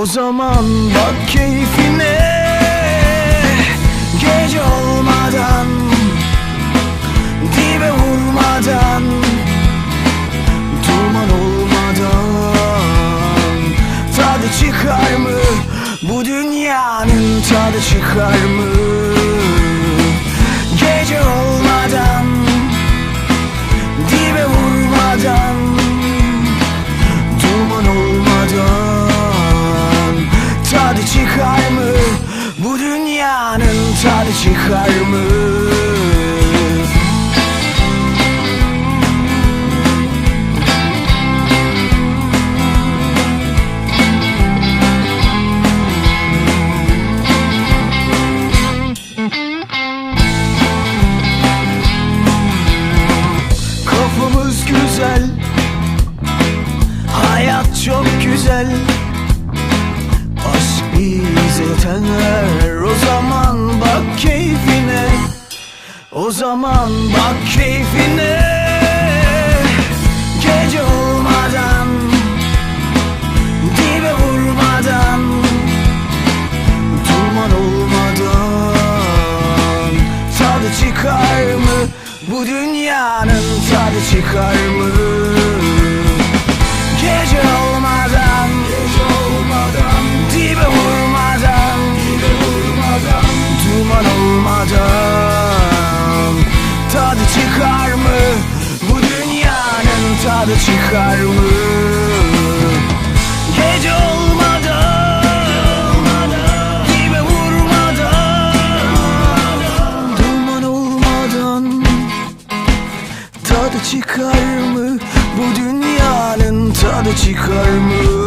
O zaman bak keyfine Gece olmadan Dibe vurmadan Duman olmadan. Tadı çıkar mı? Bu dünyanın tadı çıkar mı? Gece olmadan dünyanın tadı çıkar mı? Kafamız güzel Hayat çok güzel. Aşk bize yeter O zaman bak keyfine. O zaman bak keyfine. Gece olmadan Dibe vurmadan Duman olmadan. Tadı çıkar mı Bu dünyanın? Tadı çıkar haklı çıkar mı? Gece olmadan Dibe vurmadan Duman olmadan Tadı çıkar mı? Bu dünyanın tadı çıkar mı?